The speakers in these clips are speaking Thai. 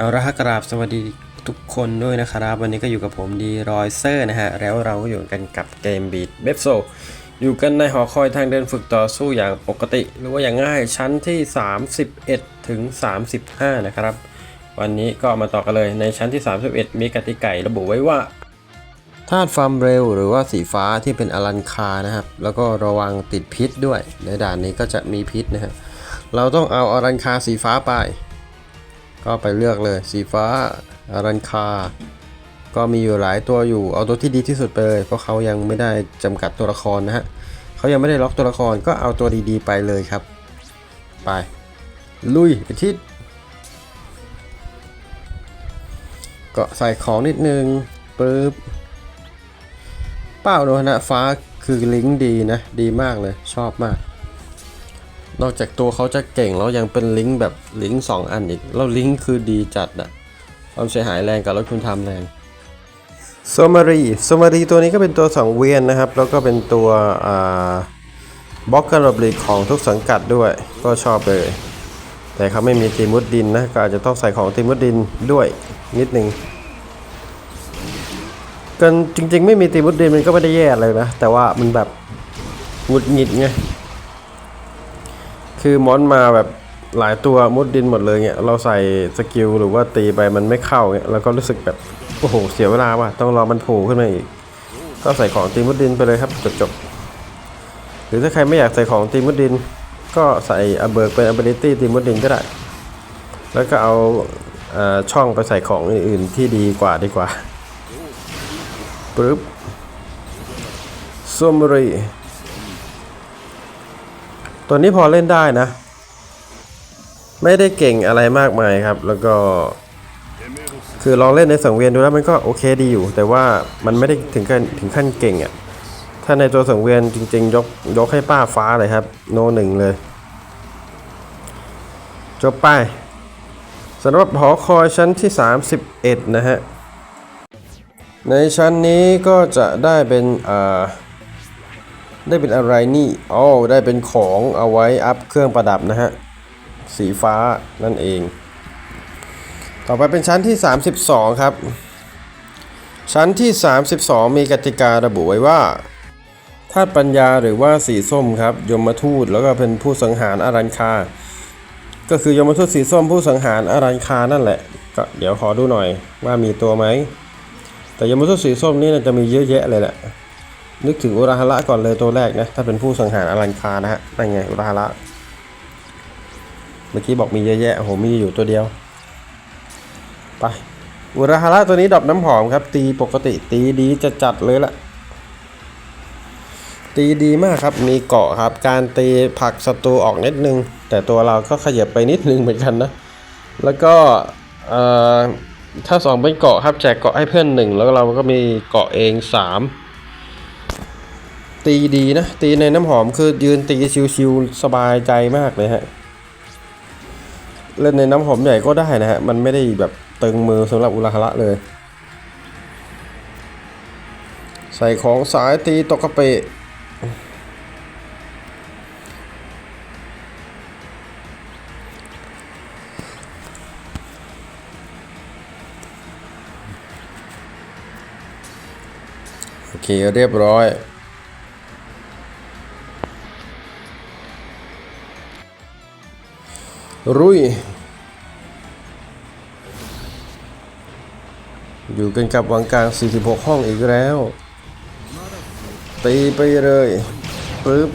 เอาละฮะกราบสวัสดีทุกคนด้วยนะครับ วันนี้ก็อยู่กับผมดีรอยเซอร์นะฮะ แล้วเราก็อยู่กันกับเกมบีดเบฟโซอยู่กันในหอคอยทางเดินฝึกต่อสู้อย่างปกติ หรือว่าอย่างง่ายชั้นที่ 31 ถึง 35 นะครับ วันนี้ก็มาต่อกันเลยในชั้นที่ 31 มีกติการะบุไว้ว่าธาตุความเร็วหรือว่าสีฟ้าที่เป็นอลันคานะครับ แล้วก็ระวังติดพิษด้วยในด่านนี้ก็จะมีพิษนะครับเราต้องเอาอลันคาสีฟ้าไป ก็ไปเลือกเลยสีฟ้าอารันคา ก็มีอยู่หลายตัวอยู่เอาตัวที่ดีที่สุดไปเลย เพราะเขายังไม่ได้จำกัดตัวละครนะฮะเขายังไม่ได้ล็อกตัวละครก็เอาตัวดีๆไปเลยครับ ไป ลุยอาทิตย์ก็ใส่ของนิดนึงปึ๊บเป้าโลหะฟ้าคือลิงก์ดีนะ ดีมากเลยชอบมาก นอกจากตัวเขาจะเก่งแล้วยังเป็นลิงก์แบบลิงก์สองอันอีก แล้วลิงก์คือดีจัดอะความเสียหายแรงกับรถคุณทำแรงโซมารีโซมารีตัวนี้ก็เป็นตัวสองเวียนนะครับ แล้วก็เป็นตัวบล็อกการระบลิกของทุกสังกัดด้วยก็ชอบเลย แต่เขาไม่มีตีมุดดินนะก็อาจจะต้องใส่ของตีมุดดินด้วยนิดนึงกันจริงๆ ไม่มีตีมุดดินมันก็ไม่ได้แย่เลยนะ แต่ว่ามันแบบหงุดหงิดไง คือมอนมาแบบหลายตัวมุดดินหมดเลยเนี่ยเราใส่สกิลหรือว่าตีไปมันไม่เข้าเนี่ยเราก็รู้สึกแบบโอ้โหเสียเวลาว่ะต้องรอมันโผล่ขึ้นมาอีก ก็ใส่ของตีมุดดินไปเลยครับจบจบหรือถ้าใครไม่อยากใส่ของตีมุดดิน ก็ใส่อเบิร์กเป็น ability ตีมุดดินก็ได้ แล้วก็เอาช่องไปใส่ของอื่นๆที่ดีกว่าดีกว่าปึ๊บซมรี ตัวนี้พอเล่นได้นะ ไม่ได้เก่งอะไรมากมายครับ แล้วก็คือลองเล่นในสังเวียนดูแล้วมันก็โอเคดีอยู่ แต่ว่ามันไม่ได้ถึงขั้นถึงขั้นเก่งอะ่ะถ้าในตัวสังเวียนจริง ๆ ยกยกให้ป้าฟ้าเลยครับ โนหนึ่งเลย จบไปสำหรับหอคอยชั้นที่ 31 นะฮะ ในชั้นนี้ก็จะได้เป็นอ่า ได้เป็นอะไรนี่อ๋อได้เป็นของเอาไว้อัพเครื่องประดับนะฮะ สีฟ้านั่นเอง ต่อไปเป็นชั้นที่ 32 ครับ ชั้นที่ 32 มีกติการะบุไว้ว่าธาตุปัญญาหรือว่าสีส้มครับ ยมทูตแล้วก็เป็นผู้สังหารอารันคา ก็คือยมทูตสีส้มผู้สังหารอารันคานั่นแหละก็เดี๋ยวขอดูหน่อยว่ามีตัวไหมแต่ยมทูตสีส้มนี่น่าจะมีเยอะแยะเลยแหละ นึกถึงอุราฮาระก่อนเลยตัวแรกนะ ถ้าเป็นผู้สังหารอลันคานะฮะนั่นไงอุราฮาระ เมื่อกี้บอกมีเยอะแยะโอ้โหมีอยู่ตัวเดียว ไป อุราฮาระตัวนี้ดอกน้ำหอมครับ ตีปกติตีดีจะจัดเลยล่ะตีดีมากครับ มีเกาะครับ การตีผักศัตรูออกนิดนึง แต่ตัวเราก็ขยับไปนิดนึงเหมือนกันนะ แล้วก็ถ้าสองเป็นเกาะครับแจกเกาะให้เพื่อนหนึ่งแล้วเราก็มีเกาะเองสาม ตีดีนะ ตีในน้ำหอมคือยืนตีชิวๆสบายใจมากเลยฮะ เล่นในน้ำหอมใหญ่ก็ได้นะฮะ มันไม่ได้แบบตึงมือสำหรับอุลาฮาระเลย ใส่ของสายตีตกกระเปะโอเคเรียบร้อย รุย อยู่กันกับวังกลาง 46 ห้องอีกแล้ว ตีไปเลยปึ๊บ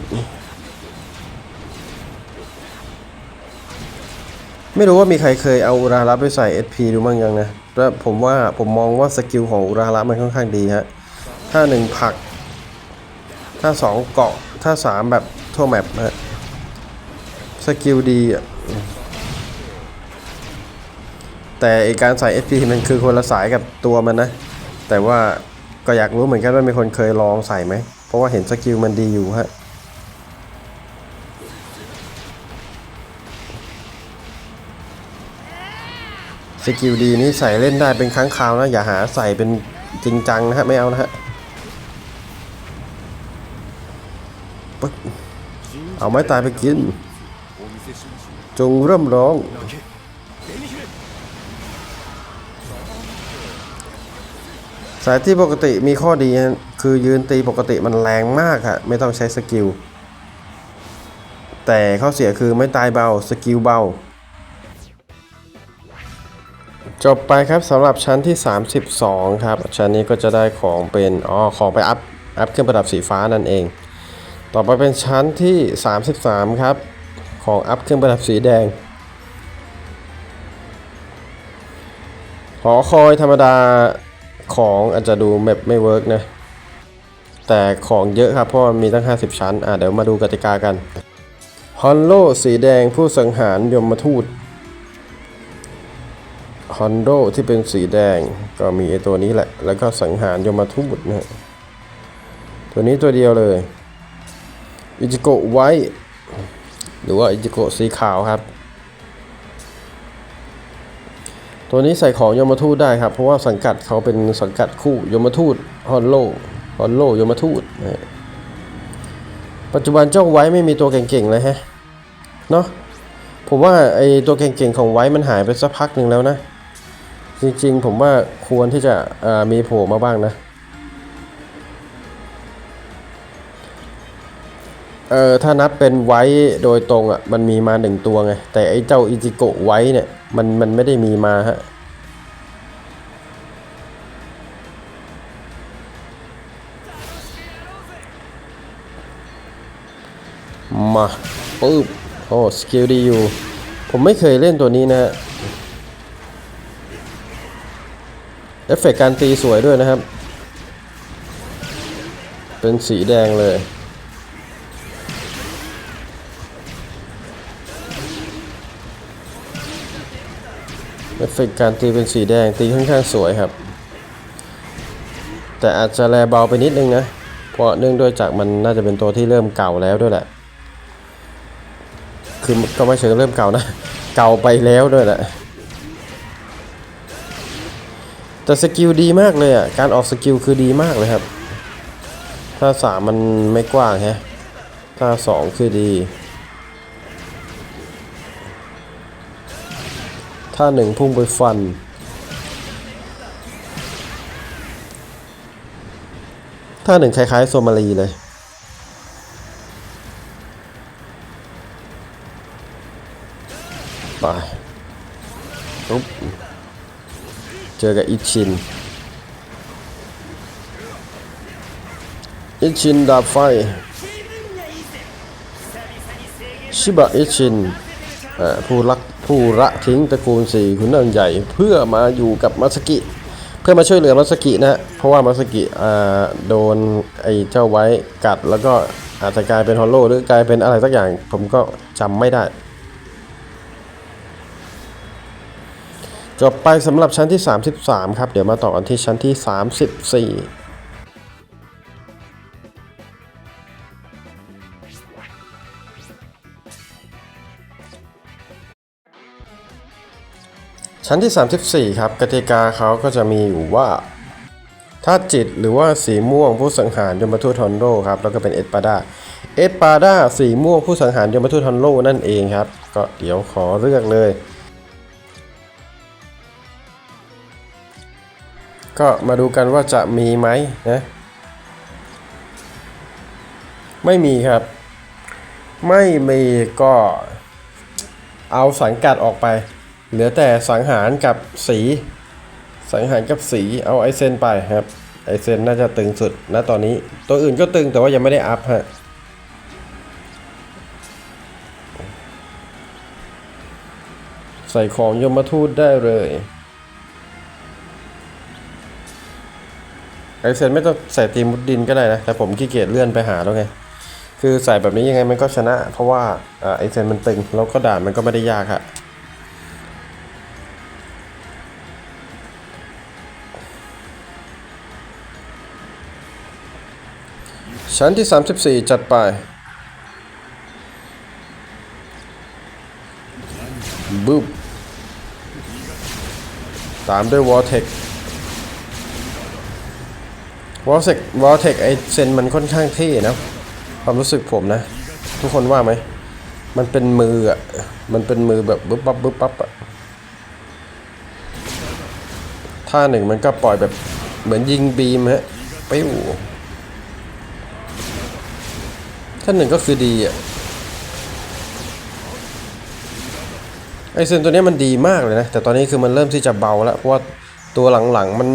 ไม่รู้ว่ามีใครเคยเอาอุราระไปใส่ SP ดูมั้งยังนะแล้วผมว่าผมมองว่าสกิลของอุราระมันค่อนข้างดีฮะ ถ้าหนึ่งผัก ถ้าสองเกาะ ถ้าสามแบบทั่วแมปฮะ สกิลดีอะ แต่ไอการใส่ SP มันคือคนละสายกับตัวมันนะ แต่ว่าก็อยากรู้เหมือนกันว่ามีคนเคยลองใส่ไหม เพราะว่าเห็นสกิลมันดีอยู่ฮะสกิลดีนี้ใส่เล่นได้เป็นครั้งคราวนะ อย่าหาใส่เป็นจริงจังนะฮะ ไม่เอานะฮะเอาไม้ตายไปกิน จงเริ่มร้อง สายที่ปกติมีข้อดีคือยืนตีปกติมันแรงมากค่ะไม่ต้องใช้สกิล แต่ข้อเสียคือไม่ตายเบาสกิลเบา จบไปครับสำหรับชั้นที่ 32 ครับ ชั้นนี้ก็จะได้ของเป็นอ๋อของไปอัพอัพเครื่องประดับสีฟ้านั่นเอง ต่อไปเป็นชั้นที่ 33 ครับ ของอัพเครื่องประดับสีแดงหอคอยธรรมดา ของอาจจะดูแมปไม่เวิร์กนะ แต่ของเยอะครับเพราะมันมีตั้ง 50 ชั้น อะเดี๋ยวมาดูกติกากันฮอนโลสีแดงผู้สังหารยมทูตฮอนโดที่เป็นสีแดงก็มีไอตัวนี้แหละ แล้วก็สังหารยมทูตนะฮะตัวนี้ตัวเดียวเลย อิจิโกะไว้ หรือว่าอิจิโกะสีขาวครับ ตัวนี้ใส่ของยมทูตได้ครับ เพราะว่าสังกัดเขาเป็นสังกัดคู่ยมทูตฮอนโลฮอนโลยมทูตนะปัจจุบันเจ้าไว้ไม่มีตัวเก่งๆเลยฮะเนาะผมว่าไอตัวเก่งๆของไว้มันหายไปสักพักหนึ่งแล้วนะ จริงๆผมว่าควรที่จะมีโผล่มาบ้างนะ เออถ้านับเป็นไว้โดยตรงอะมันมีมาหนึ่งตัวไง แต่ไอ้เจ้าอิจิโกะไว้เนี่ยมันมันไม่ได้มีมาฮะมาปึ๊บโอ้สกิลดีอยู่ ผมไม่เคยเล่นตัวนี้นะฮะเอฟเฟกต์การตีสวยด้วยนะครับ เป็นสีแดงเลย เอฟเฟกการตีเป็นสีแดงตีค่อนข้างสวยครับ แต่อาจจะแลเบาไปนิดนึงนะ เพราะเนื่องด้วยจากมันน่าจะเป็นตัวที่เริ่มเก่าแล้วด้วยแหละ คือก็ไม่เชิงเริ่มเก่านะ เก่าไปแล้วด้วยแหละ แต่สกิลดีมากเลยอะ การออกสกิลคือดีมากเลยครับ ถ้าสามมันไม่กว้างแฮะ ถ้าสองคือดี ถ้าหนึ่งพุ่งไปฟันถ้าหนึ่งคล้ายๆโซมาลีเลย ไปปุ๊บ เจอกับอิชิน อิชินดาบไฟ ชิบะอิชินผู้รัก ผู้ละทิ้งตระกูลสี่ขุนนางใหญ่เพื่อมาอยู่กับมัสกิเพื่อมาช่วยเหลือมัสกินะฮะเพราะว่ามัสกิอ่าโดนไอ้เจ้าไว้กัด แล้วก็อาจจะกลายเป็นฮอลโลหรือกลายเป็นอะไรสักอย่าง ผมก็จำไม่ได้จบไปสำหรับชั้นที่ 33 ครับ เดี๋ยวมาต่อกันที่ชั้นที่ 34 ชั้นที่ 34 ครับกติกาเขาก็จะมีอยู่ว่าถ้าจิตหรือว่าสีม่วงผู้สังหารยมทูตทอนโรครับแล้วก็เป็นเอสปาดาเอสปาดาสีม่วงผู้สังหารยมทูตทอนโรนั่นเองครับ ก็เดี๋ยวขอเลือกเลย ก็มาดูกันว่าจะมีไหมนะไม่มีครับ ไม่มีก็เอาสังกัดออกไป เหลือแต่สังหารกับสี สังหารกับสีเอาไอเซนไปครับไอเซนน่าจะตึงสุดนะตอนนี้ ตัวอื่นก็ตึงแต่ว่ายังไม่ได้อัพฮะใส่ของยมทูตได้เลยไอเซนไม่ต้องใส่ตีมุดดินก็ได้นะ แต่ผมขี้เกียจเลื่อนไปหาแล้วไง คือใส่แบบนี้ยังไงมันก็ชนะ เพราะว่าไอเซนมันตึง แล้วก็ด่านมันก็ไม่ได้ยากฮะ ชั้นที่ 34 จัดไป บึ้บตามด้วยวอ r เทควอ r เทควอ r เทคไอเซนมันค่อนข้างเท่นะ ความรู้สึกผมนะ ทุกคนว่าไหม มันเป็นมืออะ มันเป็นมือแบบบึ๊บปั๊บบึ๊บปั๊บอะท่าหนึ่งมันก็ปล่อยแบบเหมือนยิงบีมฮะปิ้ว ถ้าหนึ่งก็คือดีอะไอเซนตัวนี้มันดีมากเลยนะ แต่ตอนนี้คือมันเริ่มที่จะเบาแล้ว เพราะว่าตัวหลังๆมัน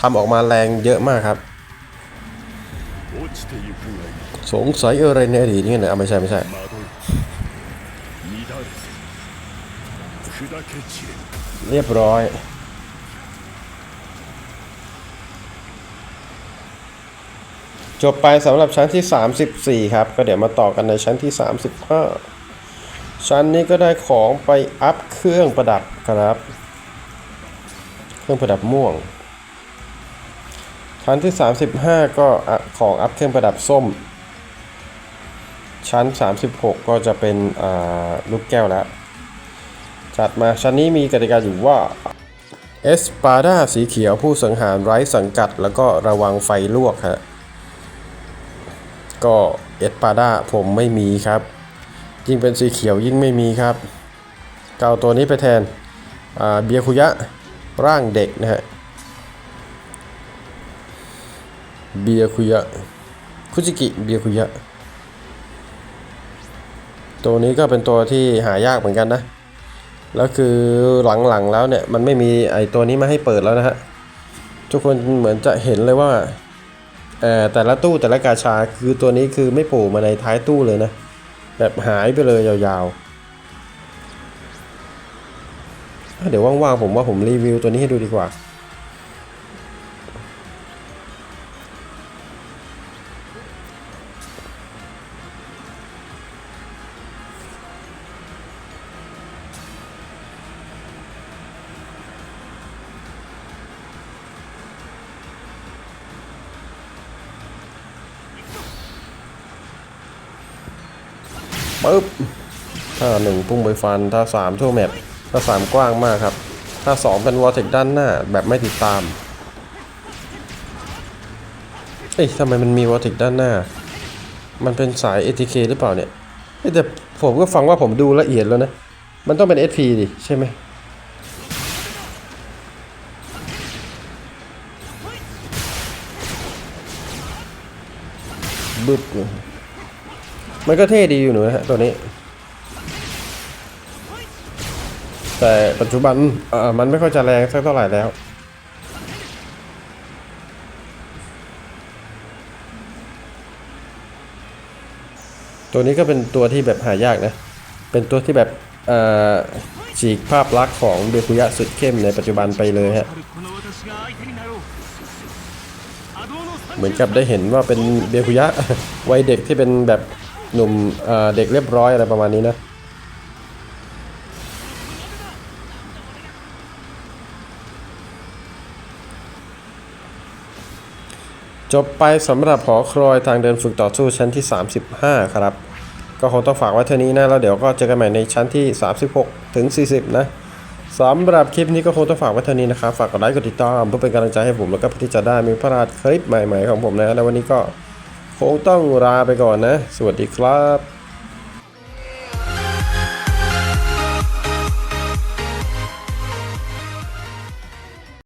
ทำออกมาแรงเยอะมากครับ สงสัยอะไรในอดีตนี่นะไม่ใช่ไม่ใช่เรียบร้อย จบไปสำหรับชั้นที่ 34 ครับ ก็เดี๋ยวมาต่อกันในชั้นที่ 35 ชั้นนี้ก็ได้ของไปอัพเครื่องประดับครับ เครื่องประดับม่วง ชั้นที่ 35 ก็ของอัพเครื่องประดับส้ม ชั้น 36 ก็จะเป็นลูกแก้วแล้ว จัดมาชั้นนี้มีกติกาอยู่ว่าเอสปาดาสีเขียวผู้สังหารไร้สังกัด แล้วก็ระวังไฟลวกฮะ ก็เอสปาดาผมไม่มีครับ ยิ่งเป็นสีเขียวยิ่งไม่มีครับเกาตัวนี้ไปแทนเบียคุยะร่างเด็กนะฮะเบียคุยะคุจิกิเบียคุยะตัวนี้ก็เป็นตัวที่หายากเหมือนกันนะ แล้วคือหลังๆแล้วเนี่ย มันไม่มีไอตัวนี้มาให้เปิดแล้วนะฮะ ทุกคนเหมือนจะเห็นเลยว่า แต่ละตู้แต่ละกาชาคือตัวนี้คือไม่โผล่มาในท้ายตู้เลยนะ แบบหายไปเลยยาวๆ เดี๋ยวว่างๆผมว่าผมรีวิวตัวนี้ให้ดูดีกว่า ปึ๊บถ้าหนึ่งพุ่งไปฟันถ้าสามทั่วแมปถ้าสามกว้างมากครับ ถ้าสองเป็นวอลเทคด้านหน้าแบบไม่ติดตามเอ้ยทำไมมันมีวอลเทคด้านหน้า มันเป็นสาย ATK หรือเปล่าเนี่ยเอ้ยแต่ผมก็ฟังว่าผมดูละเอียดแล้วนะ มันต้องเป็น SP ดิใช่ไหมบึ๊บเลย มันก็เท่ดีอยู่หนูนะฮะตัวนี้ แต่ปัจจุบันเออมันไม่ค่อยจะแรงสักเท่าไหร่แล้วตัวนี้ก็เป็นตัวที่แบบหายากนะ เป็นตัวที่แบบเอ่อฉีกภาพลักษณ์ของเบคุยะสุดเข้มในปัจจุบันไปเลยฮะ เหมือนกับได้เห็นว่าเป็นเบคุยะวัยเด็กที่เป็นแบบ หนุ่มเด็กเรียบร้อยอะไรประมาณนี้นะจบไปสำหรับหอครอยทางเดินฝึกต่อสู้ชั้นที่ 35 ครับ ก็คงต้องฝากไว้เท่านี้นะ แล้วเดี๋ยวก็เจอกันใหม่ในชั้นที่ 36 ถึง 40 นะสำหรับคลิปนี้ก็คงต้องฝากไว้เท่านี้นะครับ ฝากกดไลค์กดติดตามเพื่อเป็นกำลังใจให้ผมแล้วก็เพื่อที่จะได้มีพลาดคลิปใหม่ๆของผมนะ แล้ววันนี้ก็ คงต้องลาไปก่อนนะ สวัสดีครับ